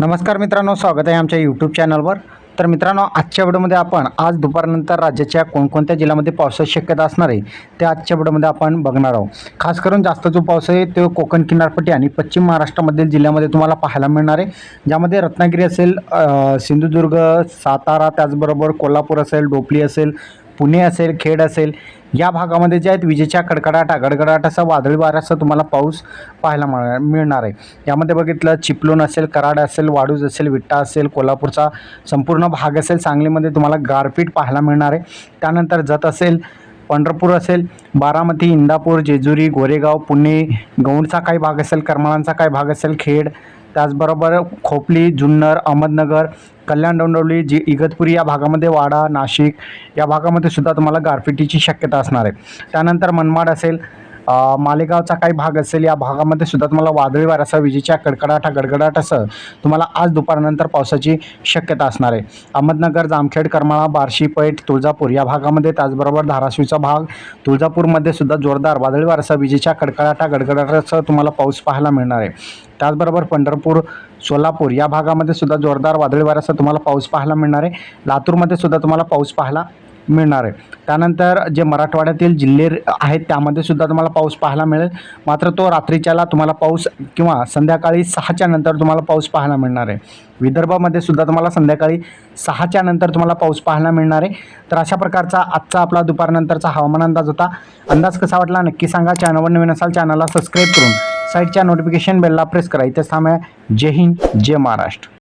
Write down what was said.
नमस्कार मित्रांनो स्वागत आहे आमच्या यूट्यूब चॅनलवर तर मित्रांनो आजच्या व्हिडिओमध्ये आपण आज दुपारनंतर राज्याच्या कोणकोणत्या जिल्ह्यामध्ये पावसाची शक्यता असणार आहे ते आजच्या व्हिडिओमध्ये आपण बघणार आहोत. खास करून जास्त जो पाऊस आहे तो कोकण किनारपट्टी आणि पश्चिम महाराष्ट्रामधील जिल्ह्यामध्ये तुम्हाला पाहायला मिळणार आहे. ज्यामध्ये रत्नागिरी असेल सिंधुदुर्ग सातारा त्याचबरोबर कोल्हापूर असेल डोपली असेल पुणे असेल खेड असेल या भागामध्ये जे आहेत विजेच्या कडकडाटा गडगडाट असा वादळी वाऱ्याचा तुम्हाला पाऊस पाहायला मिळणार आहे. यामध्ये बघितलं चिपलून असेल कराड असेल वाडूज असेल विट्टा असेल कोल्हापूरचा संपूर्ण भाग असेल सांगलीमध्ये तुम्हाला गारपीट पाहायला मिळणार आहे. त्यानंतर जत असेल पंढरपूर असेल बारामती इंदापूर जेजुरी गोरेगाव पुणे गौंडचा काही भाग असेल करमाळांचा काही भाग असेल खेड त्याचबरोबर खोपली जुन्नर अहमदनगर कल्याण डोंडवली जी इगतपुरी या भागामध्ये वाडा नाशिक या भागामध्ये सुद्धा तुम्हाला गारपिटीची शक्यता असणार आहे. त्यानंतर मनमाड असेल मालेगावचा काही भाग असेल या भागामध्ये सुद्धा तुम्हाला वादळी वाऱ्यासह विजेच्या कडकडाटा गडगडाटासह तुम्हाला आज दुपारनंतर पावसाची शक्यता असणार आहे. अहमदनगर जामखेड करमाळा बार्शी पैठ तुळजापूर या भागामध्ये त्याचबरोबर धाराशिवचा भाग तुळजापूरमध्ये सुद्धा जोरदार वादळी वाऱ्यासह विजेच्या कडकडाटा गडगडाटासह तुम्हाला पाऊस पाहायला मिळणार आहे. त्याचबरोबर पंढरपूर सोलापूर या भागामध्ये सुद्धा जोरदार वादळी वाऱ्यासह तुम्हाला पाऊस पाहायला मिळणार आहे. लातूरमध्ये सुद्धा तुम्हाला पाऊस पाहायला मिळणार आहे. त्यानंतर जे मराठवाड्यातील जिल्हे आहेत त्यामध्ये सुद्धा तुम्हाला पाऊस पाहायला मिळेल. मात्र तो रात्रीच्याला तुम्हाला पाऊस किंवा संध्याकाळी सहाच्या नंतर तुम्हाला पाऊस पाहायला मिळणार आहे. विदर्भामध्ये सुद्धा तुम्हाला संध्याकाळी सहाच्या नंतर तुम्हाला पाऊस पाहायला मिळणार आहे. तर अशा प्रकारचा आजचा आपला दुपारनंतरचा हवामान अंदाज होता. अंदाज कसा वाटला नक्की सांगा. चॅनलवर नवीन असाल चॅनलला सबस्क्राईब करून साईडच्या नोटिफिकेशन बेलला प्रेस करा. इथे थांबा जय हिंद जय महाराष्ट्र.